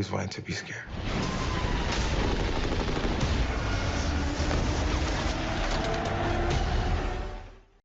was wanting to be scared.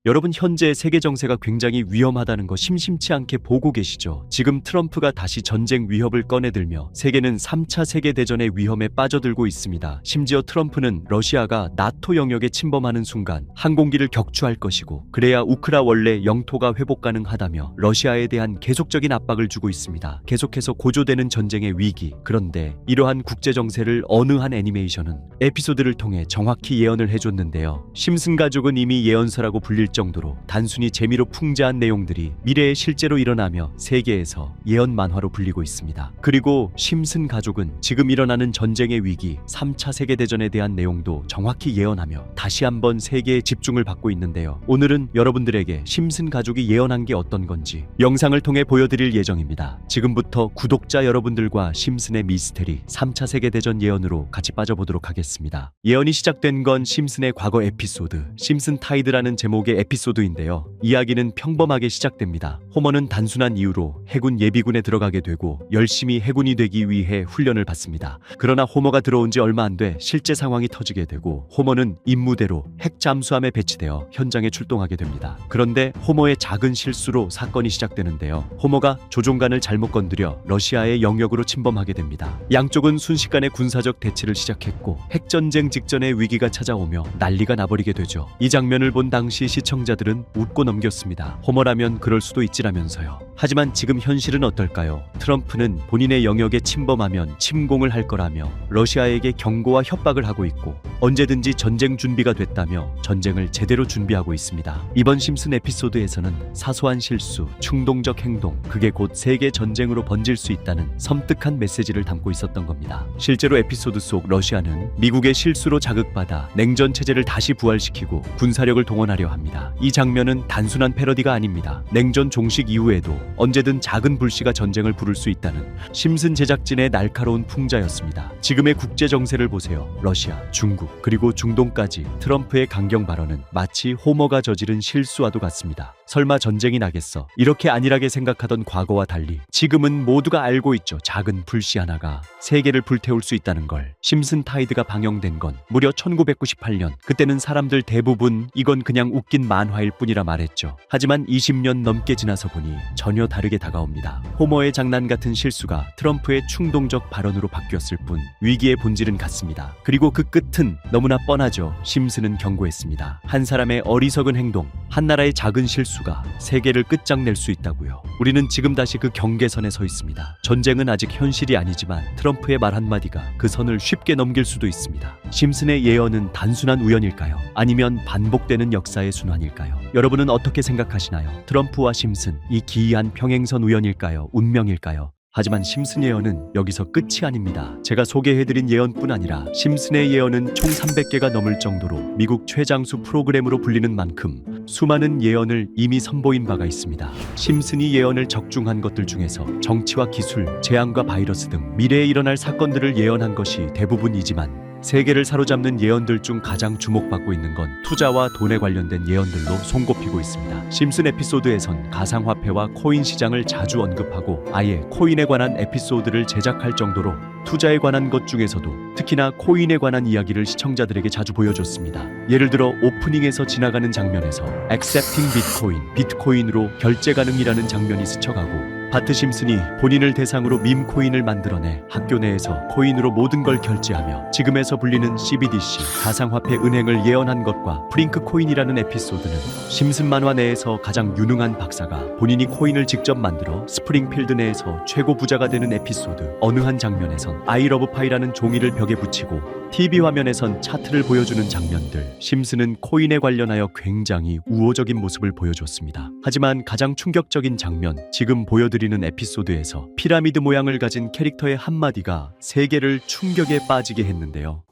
여러분 현재 세계 정세가 굉장히 위험하다는 거 심심치 않게 보고 계시죠? 지금 트럼프가 다시 전쟁 위협을 꺼내들며 세계는 3차 세계 대전의 위험에 빠져들고 있습니다. 심지어 트럼프는 러시아가 나토 영역에 침범하는 순간 항공기를 격추할 것이고 그래야 우크라 원래 영토가 회복 가능하다며 러시아에 대한 계속적인 압박을 주고 있습니다. 계속해서 고조되는 전쟁의 위기. 그런데 이러한 국제 정세를 어느 한 애니메이션은 에피소드를 통해 정확히 예언을 해줬는데요. 심슨 가족은 이미 예언서라고 불릴 정도로 단순히 재미로 풍자한 내용들이 미래에 실제로 일어나며 세계에서 예언 만화로 불리고 있습니다. 그리고 심슨 가족은 지금 일어나는 전쟁의 위기, 3차 세계대전에 대한 내용도 정확히 예언하며 다시 한번 세계의 집중을 받고 있는데요. 오늘은 여러분들에게 심슨 가족이 예언한 게 어떤 건지 영상을 통해 보여드릴 예정입니다. 지금부터 구독자 여러분들과 심슨의 미스테리 3차 세계대전 예언으로 같이 빠져보도록 하겠습니다. 예언이 시작된 건 심슨의 과거 에피소드, 심슨 타이드라는 제목의 에피소드인데요. 이야기는 평범하게 시작됩니다. 호머는 단순한 이유로 해군 예비군에 들어가게 되고 열심히 해군이 되기 위해 훈련을 받습니다. 그러나 호머가 들어온 지 얼마 안 돼 실제 상황이 터지게 되고 호머는 임무대로 핵 잠수함에 배치되어 현장에 출동하게 됩니다. 그런데 호머의 작은 실수로 사건이 시작되는데요. 호머가 조종관을 잘못 건드려 러시아의 영역으로 침범하게 됩니다. 양쪽은 순식간에 군사적 대치를 시작했고 핵전쟁 직전의 위기가 찾아오며 난리가 나버리게 되죠. 이 장면을 본 당시 시청 자들은 웃고 넘겼습니다. 호머라면 그럴 수도 있지라면서요. 하지만 지금 현실은 어떨까요? 트럼프는 본인의 영역에 침범하면 침공을 할 거라며 러시아에게 경고와 협박을 하고 있고 언제든지 전쟁 준비가 됐다며 전쟁을 제대로 준비하고 있습니다. 이번 심슨 에피소드에서는 사소한 실수, 충동적 행동, 그게 곧 세계 전쟁으로 번질 수 있다는 섬뜩한 메시지를 담고 있었던 겁니다. 실제로 에피소드 속 러시아는 미국의 실수로 자극받아 냉전 체제를 다시 부활시키고 군사력을 동원하려 합니다. 이 장면은 단순한 패러디가 아닙니다. 냉전 종식 이후에도 언제든 작은 불씨가 전쟁을 부를 수 있다는 심슨 제작진의 날카로운 풍자였습니다. 지금의 국제 정세를 보세요. 러시아, 중국, 그리고 중동까지 트럼프의 강경 발언은 마치 호머가 저지른 실수와도 같습니다. 설마 전쟁이 나겠어? 이렇게 안일하게 생각하던 과거와 달리 지금은 모두가 알고 있죠. 작은 불씨 하나가 세계를 불태울 수 있다는 걸. 심슨 타이드가 방영된 건 무려 1998년. 그때는 사람들 대부분 이건 그냥 웃긴 만화일 뿐이라 말했죠. 하지만 20년 넘게 지나서 보니 전혀 다르게 다가옵니다. 호머의 장난 같은 실수가 트럼프의 충동적 발언으로 바뀌었을 뿐 위기의 본질은 같습니다. 그리고 그 끝은 너무나 뻔하죠. 심슨은 경고했습니다. 한 사람의 어리석은 행동, 한 나라의 작은 실수가 세계를 끝장낼 수 있다고요. 우리는 지금 다시 그 경계선에 서 있습니다. 전쟁은 아직 현실이 아니지만 트럼프의 말 한마디가 그 선을 쉽게 넘길 수도 있습니다. 심슨의 예언은 단순한 우연일까요? 아니면 반복되는 역사의 순환 일까요? 여러분은 어떻게 생각하시나요? 트럼프와 심슨, 이 기이한 평행선 우연일까요? 운명일까요? 하지만 심슨 예언은 여기서 끝이 아닙니다. 제가 소개해드린 예언뿐 아니라 심슨의 예언은 총 300개가 넘을 정도로 미국 최장수 프로그램으로 불리는 만큼 수많은 예언을 이미 선보인 바가 있습니다. 심슨이 예언을 적중한 것들 중에서 정치와 기술, 재앙과 바이러스 등 미래에 일어날 사건들을 예언한 것이 대부분이지만 세계를 사로잡는 예언들 중 가장 주목받고 있는 건 투자와 돈에 관련된 예언들로 손꼽히고 있습니다. 심슨 에피소드에선 가상화폐와 코인 시장을 자주 언급하고 아예 코인에 관한 에피소드를 제작할 정도로 투자에 관한 것 중에서도 특히나 코인에 관한 이야기를 시청자들에게 자주 보여줬습니다. 예를 들어 오프닝에서 지나가는 장면에서 accepting 비트코인, 비트코인으로 결제 가능이라는 장면이 스쳐가고 바트 심슨이 본인을 대상으로 밈 코인을 만들어내 학교 내에서 코인으로 모든 걸 결제하며 지금에서 불리는 CBDC 가상화폐 은행을 예언한 것과 프링크 코인이라는 에피소드는 심슨 만화 내에서 가장 유능한 박사가 본인이 코인을 직접 만들어 스프링필드 내에서 최고 부자가 되는 에피소드 어느 한 장면에선 아이러브 파이라는 종이를 벽에 붙이고 TV 화면에선 차트를 보여주는 장면들 심슨은 코인에 관련하여 굉장히 우호적인 모습을 보여줬습니다. 하지만 가장 충격적인 장면 지금 보여드리는 에피소드에서 피라미드 모양을 가진 캐릭터의 한마디가 세계를 충격에 빠지게 했는데요.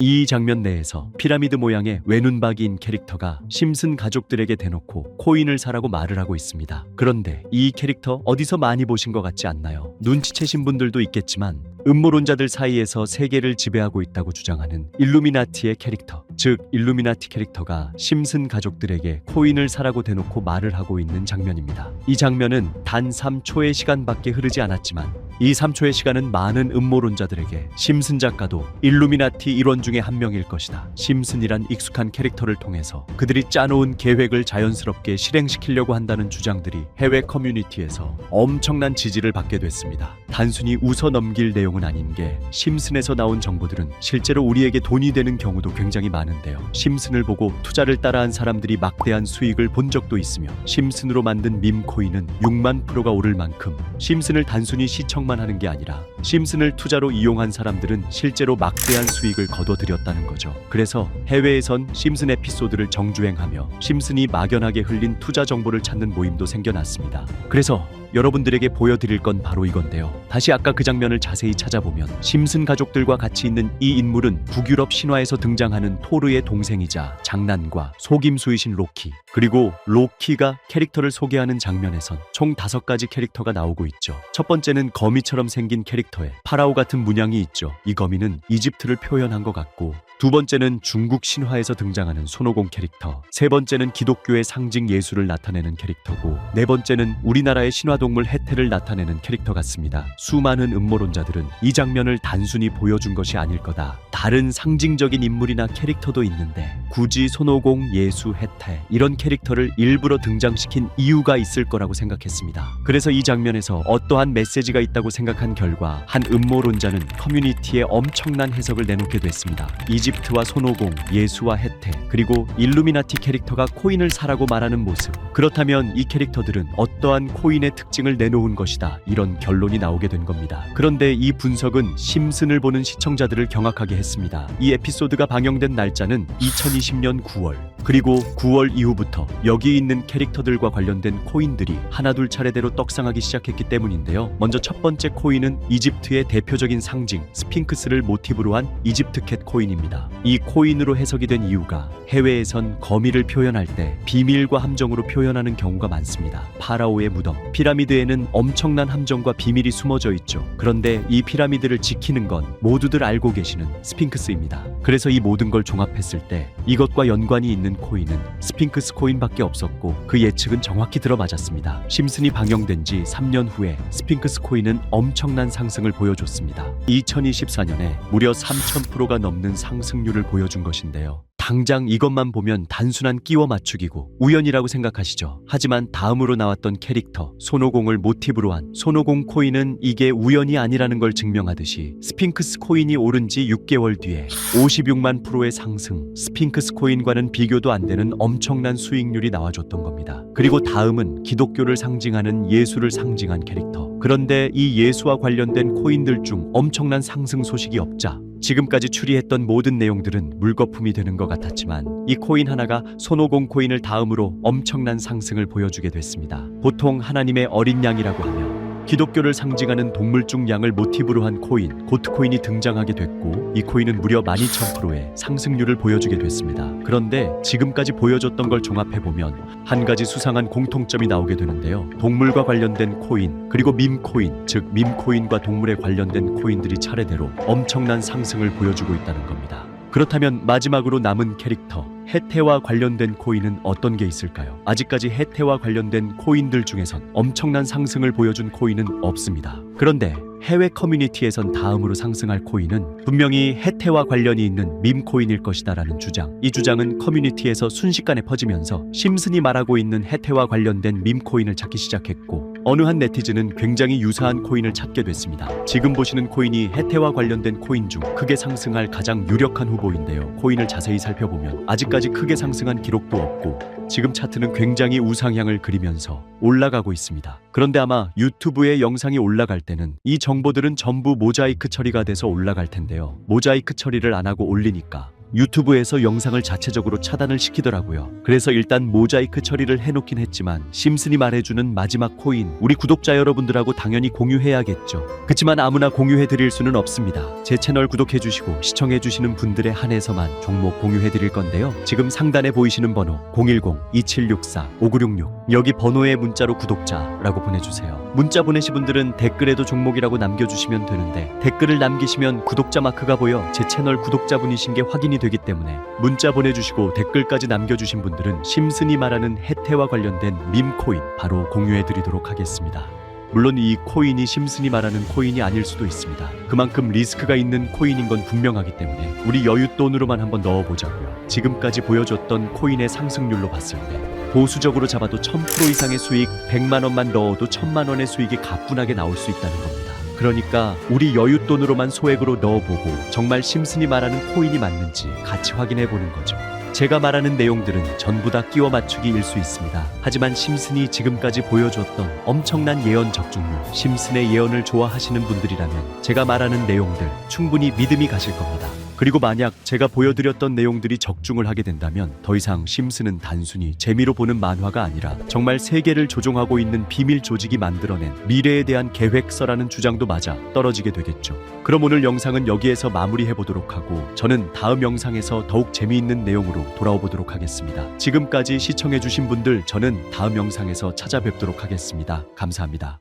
이 장면 내에서 피라미드 모양의 외눈박이인 캐릭터가 심슨 가족들에게 대놓고 코인을 사라고 말을 하고 있습니다. 그런데 이 캐릭터 어디서 많이 보신 것 같지 않나요? 눈치채신 분들도 있겠지만 음모론자들 사이에서 세계를 지배하고 있다고 주장하는 일루미나티의 캐릭터 즉 일루미나티 캐릭터가 심슨 가족들에게 코인을 사라고 대놓고 말을 하고 있는 장면입니다. 이 장면은 단 3초의 시간밖에 흐르지 않았지만 이 3초의 시간은 많은 음모론자들에게 심슨 작가도 일루미나티 일원 중에 한 명일 것이다. 심슨이란 익숙한 캐릭터를 통해서 그들이 짜놓은 계획을 자연스럽게 실행시키려고 한다는 주장들이 해외 커뮤니티에서 엄청난 지지를 받게 됐습니다. 단순히 웃어 넘길 내용은 아닌 게 심슨에서 나온 정보들은 실제로 우리에게 돈이 되는 경우도 굉장히 많은데요. 심슨을 보고 투자를 따라한 사람들이 막대한 수익을 본 적도 있으며 심슨으로 만든 밈 코인은 6만 프로가 오를 만큼 심슨을 단순히 시청만 하는 게 아니라 심슨을 투자로 이용한 사람들은 실제로 막대한 수익을 거둬들였다는 거죠. 그래서 해외에선 심슨 에피소드를 정주행하며 심슨이 막연하게 흘린 투자 정보를 찾는 모임도 생겨났습니다. 그래서 여러분들에게 보여드릴 건 바로 이건데요. 다시 아까 그 장면을 자세히 찾아보면 심슨 가족들과 같이 있는 이 인물은 북유럽 신화에서 등장하는 토르의 동생이자 장난과 속임수이신 로키 그리고 로키가 캐릭터를 소개하는 장면에선 총 다섯 가지 캐릭터가 나오고 있죠. 첫 번째는 거미처럼 생긴 캐릭터에 파라오 같은 문양이 있죠. 이 거미는 이집트를 표현한 것 같고 두 번째는 중국 신화에서 등장하는 손오공 캐릭터, 세 번째는 기독교의 상징 예수를 나타내는 캐릭터고, 네 번째는 우리나라의 신화 동물 해태를 나타내는 캐릭터 같습니다. 수많은 음모론자들은 이 장면을 단순히 보여준 것이 아닐 거다. 다른 상징적인 인물이나 캐릭터도 있는데 굳이 손오공, 예수, 해태 이런 캐릭터를 일부러 등장시킨 이유가 있을 거라고 생각했습니다. 그래서 이 장면에서 어떠한 메시지가 있다고 생각한 결과 한 음모론자는 커뮤니티에 엄청난 해석을 내놓게 됐습니다. 이집트와 손오공, 예수와 해태, 그리고 일루미나티 캐릭터가 코인을 사라고 말하는 모습. 그렇다면 이 캐릭터들은 어떠한 코인의 특 징을 내놓은 것이다. 이런 결론이 나오게 된 겁니다. 그런데 이 분석은 심슨을 보는 시청자들을 경악하게 했습니다. 이 에피소드가 방영된 날짜는 2020년 9월. 그리고 9월 이후부터 여기 있는 캐릭터들과 관련된 코인들이 하나둘 차례대로 떡상하기 시작했기 때문인데요. 먼저 첫 번째 코인은 이집트의 대표적인 상징 스핑크스를 모티브로 한 이집트 캣 코인입니다. 이 코인으로 해석이 된 이유가 해외에선 거미를 표현할 때 비밀과 함정으로 표현하는 경우가 많습니다. 파라오의 무덤, 피라미드에는 엄청난 함정과 비밀이 숨어져 있죠. 그런데 이 피라미드를 지키는 건 모두들 알고 계시는 스핑크스입니다. 그래서 이 모든 걸 종합했을 때 이것과 연관이 있는 코인은 스핑크스 코인밖에 없었고 그 예측은 정확히 들어맞았습니다. 심슨이 방영된 지 3년 후에 스핑크스 코인은 엄청난 상승을 보여줬습니다. 2024년에 무려 3,000%가 넘는 상승률을 보여준 것인데요. 당장 이것만 보면 단순한 끼워 맞추기고 우연이라고 생각하시죠. 하지만 다음으로 나왔던 캐릭터 손오공을 모티브로 한 손오공 코인은 이게 우연이 아니라는 걸 증명하듯이 스핑크스 코인이 오른 지 6개월 뒤에 56만 프로의 상승 스핑크스 코인과는 비교도 안 되는 엄청난 수익률이 나와줬던 겁니다. 그리고 다음은 기독교를 상징하는 예수를 상징한 캐릭터 그런데 이 예수와 관련된 코인들 중 엄청난 상승 소식이 없자 지금까지 추리했던 모든 내용들은 물거품이 되는 것 같았지만 이 코인 하나가 손오공 코인을 다음으로 엄청난 상승을 보여주게 됐습니다. 보통 하나님의 어린 양이라고 하며 기독교를 상징하는 동물 중 양을 모티브로 한 코인 고트코인이 등장하게 됐고 이 코인은 무려 12,000%의 상승률을 보여주게 됐습니다. 그런데 지금까지 보여줬던 걸 종합해 보면 한 가지 수상한 공통점이 나오게 되는데요. 동물과 관련된 코인 그리고 밈 코인 즉 밈 코인과 동물에 관련된 코인들이 차례대로 엄청난 상승을 보여주고 있다는 겁니다. 그렇다면 마지막으로 남은 캐릭터 해태와 관련된 코인은 어떤 게 있을까요? 아직까지 해태와 관련된 코인들 중에선 엄청난 상승을 보여준 코인은 없습니다. 그런데 해외 커뮤니티에선 다음으로 상승할 코인은 분명히 해태와 관련이 있는 밈 코인일 것이다라는 주장. 이 주장은 커뮤니티에서 순식간에 퍼지면서 심슨이 말하고 있는 해태와 관련된 밈 코인을 찾기 시작했고 어느 한 네티즌은 굉장히 유사한 코인을 찾게 됐습니다. 지금 보시는 코인이 해태와 관련된 코인 중 크게 상승할 가장 유력한 후보인데요. 코인을 자세히 살펴보면 아직까지 크게 상승한 기록도 없고 지금 차트는 굉장히 우상향을 그리면서 올라가고 있습니다. 그런데 아마 유튜브에 영상이 올라갈 때는 이 정보들은 전부 모자이크 처리가 돼서 올라갈 텐데요. 모자이크 처리를 안 하고 올리니까 유튜브에서 영상을 자체적으로 차단을 시키더라고요. 그래서 일단 모자이크 처리를 해놓긴 했지만 심슨이 말해주는 마지막 코인 우리 구독자 여러분들하고 당연히 공유해야겠죠. 그치만 아무나 공유해드릴 수는 없습니다. 제 채널 구독해주시고 시청해주시는 분들에 한해서만 종목 공유해드릴 건데요. 지금 상단에 보이시는 번호 010-2764-5966 여기 번호에 문자로 구독자라고 보내주세요. 문자 보내신 분들은 댓글에도 종목이라고 남겨주시면 되는데 댓글을 남기시면 구독자 마크가 보여 제 채널 구독자분이신 게 확인이 되기 때문에 문자 보내주시고 댓글까지 남겨주신 분들은 심슨이 말하는 혜태와 관련된 밈코인 바로 공유해드리도록 하겠습니다. 물론 이 코인이 심슨이 말하는 코인이 아닐 수도 있습니다. 그만큼 리스크가 있는 코인인 건 분명하기 때문에 우리 여윳돈으로만 한번 넣어보자고요. 지금까지 보여줬던 코인의 상승률로 봤을 때 보수적으로 잡아도 1000% 이상의 수익 100만 원만 넣어도 1000만 원의 수익이 가뿐하게 나올 수 있다는 겁니다. 그러니까 우리 여윳돈으로만 소액으로 넣어보고 정말 심슨이 말하는 코인이 맞는지 같이 확인해 보는 거죠. 제가 말하는 내용들은 전부 다 끼워 맞추기일 수 있습니다. 하지만 심슨이 지금까지 보여줬던 엄청난 예언 적중률, 심슨의 예언을 좋아하시는 분들이라면 제가 말하는 내용들 충분히 믿음이 가실 겁니다. 그리고 만약 제가 보여드렸던 내용들이 적중을 하게 된다면 더 이상 심슨은 단순히 재미로 보는 만화가 아니라 정말 세계를 조종하고 있는 비밀 조직이 만들어낸 미래에 대한 계획서라는 주장도 맞아 떨어지게 되겠죠. 그럼 오늘 영상은 여기에서 마무리해 보도록 하고 저는 다음 영상에서 더욱 재미있는 내용으로 돌아오 보도록 하겠습니다. 지금까지 시청해 주신 분들 저는 다음 영상에서 찾아뵙도록 하겠습니다. 감사합니다.